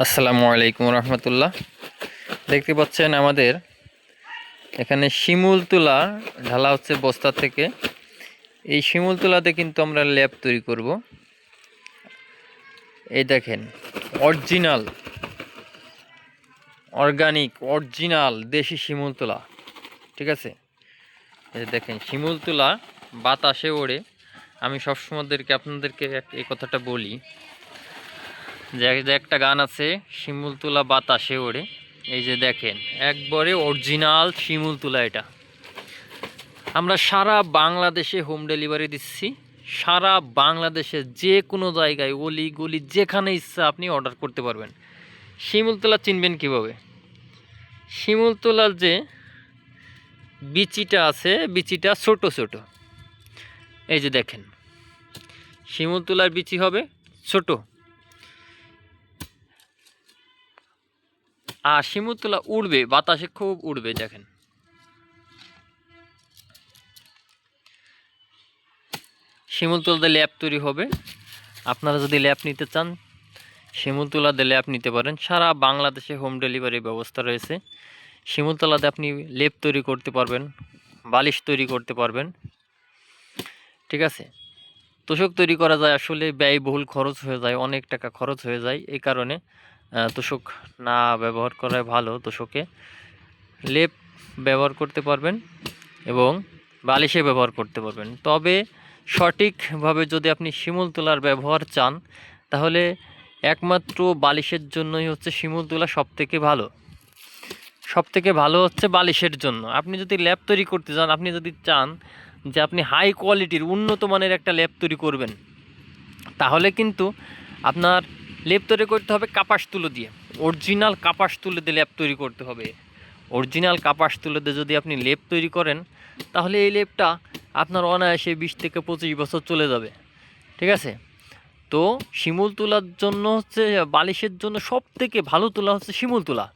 আসসালামু আলাইকুম রহমতুল্লাহ। দেখতে পাচ্ছেন আমাদের এখানে শিমুল তুলা ঢালা হচ্ছে বস্তা থেকে। এই শিমুল তুলাতে কিন্তু আমরা ল্যাব তৈরি করব। এই দেখেন, অরিজিনাল, অর্গানিক, অরিজিনাল দেশি শিমুল তুলা, ঠিক আছে? এই দেখেন, শিমুল তুলা বাতাসে ওড়ে। আমি সবসময়দেরকে আপনাদেরকে এই কথাটা বলি যে একটা গান আছে শিমুল তুলা বাতাসে ওড়ে। এই যে দেখেন, একবারে অরিজিনাল শিমুল তুলা এটা। আমরা সারা বাংলাদেশে হোম ডেলিভারি দিচ্ছি। সারা বাংলাদেশে যে কোনো জায়গায়, অলি গলি, যেখানে ইচ্ছা আপনি অর্ডার করতে পারবেন। শিমুল তুলা চিনবেন কীভাবে? শিমুল তুলার যে বিচিটা আছে, বিচিটা ছোট ছোট। এই যে দেখেন শিমুল তুলার বিচি হবে ছোট। আর শিমুলতলা উড়বে, বাতাসে খুব উড়বে, দেখেন। শিমুলতলাতে ল্যাপ তৈরি হবে। আপনারা যদি ল্যাপ নিতে চান, শিমুলতলাতে ল্যাপ নিতে পারেন। সারা বাংলাদেশে হোম ডেলিভারি ব্যবস্থা রয়েছে। শিমুলতলাতে আপনি লেপ তৈরি করতে পারবেন, বালিশ তৈরি করতে পারবেন। ঠিক আছে? তোষক তৈরি করা যায় আসলে, ব্যয়বহুল খরচ হয়ে যায়, অনেক টাকা খরচ হয়ে যায়। এই কারণে তোষক না ব্যবহার করাই ভালো তোষকে। লেপ ব্যবহার করতে পারবেন এবং বালিশে ব্যবহার করতে পারবেন। তবে সঠিকভাবে যদি আপনি শিমুল তোলার ব্যবহার চান, তাহলে একমাত্র বালিশের জন্যই হচ্ছে শিমুল তোলা সবথেকে ভালো। সবথেকে ভালো হচ্ছে বালিশের জন্য। আপনি যদি ল্যাপ তৈরি করতে চান, আপনি যদি চান যে আপনি হাই কোয়ালিটির উন্নত মানের একটা ল্যাপ তৈরি করবেন, তাহলে কিন্তু আপনার লেপ তৈরি করতে হবে কাপাস তুলো দিয়ে। অরিজিনাল কাপাস তুলে দিয়ে লেপ তৈরি করতে হবে। অরিজিনাল কাপাস তুলে দিয়ে যদি আপনি লেপ তৈরি করেন, তাহলে এই লেপটা আপনার অনায়াসে বিশ থেকে পঁচিশ বছর চলে যাবে। ঠিক আছে? তো শিমুল তোলার জন্য হচ্ছে, বালিশের জন্য সব থেকে ভালো তোলা হচ্ছে শিমুল তোলা।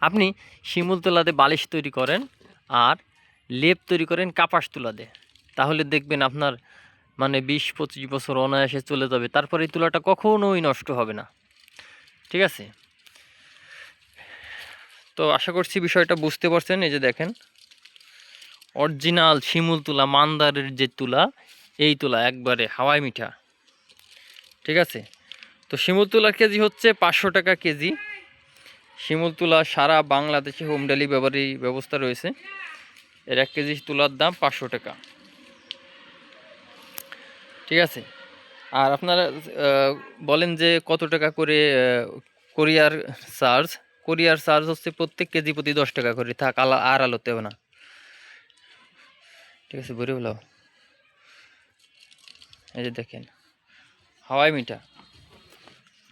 আপনি শিমুল তোলাতে বালিশ তৈরি করেন আর লেপ তৈরি করেন কাপাস তুলাতে। তাহলে দেখবেন আপনার মানে বিশ, পঁচিশ বছর অনায়াসে চলে যাবে। তারপরে এই তুলাটা কখনোই নষ্ট হবে না। ঠিক আছে? তো আশা করছি বিষয়টা বুঝতে পারছেন, এই যে দেখেন। অরিজিনাল শিমুল তুলা, মান্দারের যে তুলা, এই তুলা একবারে হাওয়াই মিঠা। ঠিক আছে? তো শিমুল তুলার কেজি হচ্ছে পাঁচশো টাকা কেজি। শিমুল তুলা সারা বাংলাদেশে হোম ডেলিভারি ব্যবস্থা রয়েছে। এর এক কেজি তুলার দাম পাঁচশো টাকা। ঠিক আছে? আর আপনারা বলেন যে কত টাকা করে কোরিয়ার চার্জ কোরিয়ার চার্জ হচ্ছে প্রত্যেক কেজি প্রতি দশ টাকা করে। থাক, আলা, আর আলোতে হবে না। ঠিক আছে ভরে বলো। এই যে দেখেন, হাওয়াই মিঠা।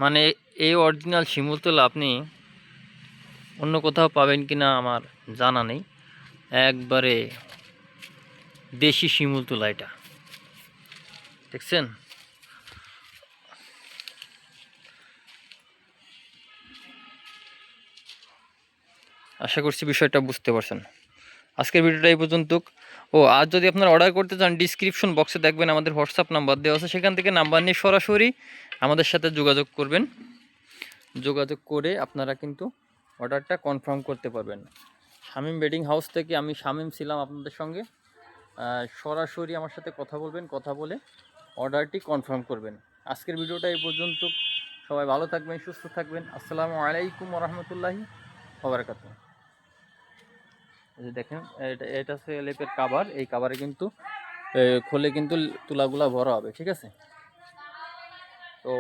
মানে এই অরিজিনাল শিমুলতলা আপনি অন্য কোথাও পাবেন কি না আমার জানা নেই। একবারে দেশি শিমুলতলা এটা। দেখছেন? আশা করছি বিষয়টা বুঝতে পারছেন। আজকের ভিডিওটা এই পর্যন্ত ও আজ যদি আপনারা অর্ডার করতে চান ডিসক্রিপশন বক্সে দেখবেন আমাদের হোয়াটসঅ্যাপ নাম্বার দেওয়া আছে। সেখান থেকে নাম্বার নিয়ে সরাসরি আমাদের সাথে যোগাযোগ করবেন। যোগাযোগ করে আপনারা কিন্তু অর্ডারটা কনফার্ম করতে পারবেন। শামিম বেডিং হাউস থেকে আমি শামিম ছিলাম আপনাদের সঙ্গে। সরাসরি আমার সাথে কথা বলবেন, কথা বলে অর্ডারটি কনফার্ম করবেন। আজকের ভিডিওটা এই পর্যন্ত। সবাই ভালো থাকবেন, সুস্থ থাকবেন। আসসালামু আলাইকুম রহমতুল্লাহি যে দেখেন, এটা এটা হচ্ছে লেপের কাভার এই কাভারে কিন্তু খোলে কিন্তু তুলাগুলা ভরা হবে, ঠিক আছে? তো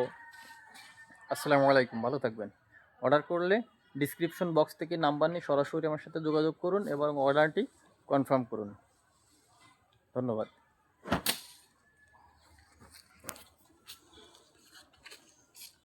আসসালামু আলাইকুম, ভালো থাকবেন। অর্ডার করলে ডিসক্রিপশন বক্স থেকে নাম্বার নিয়ে সরাসরি আমার সাথে যোগাযোগ করুন এবং অর্ডারটি কনফার্ম করুন। ধন্যবাদ।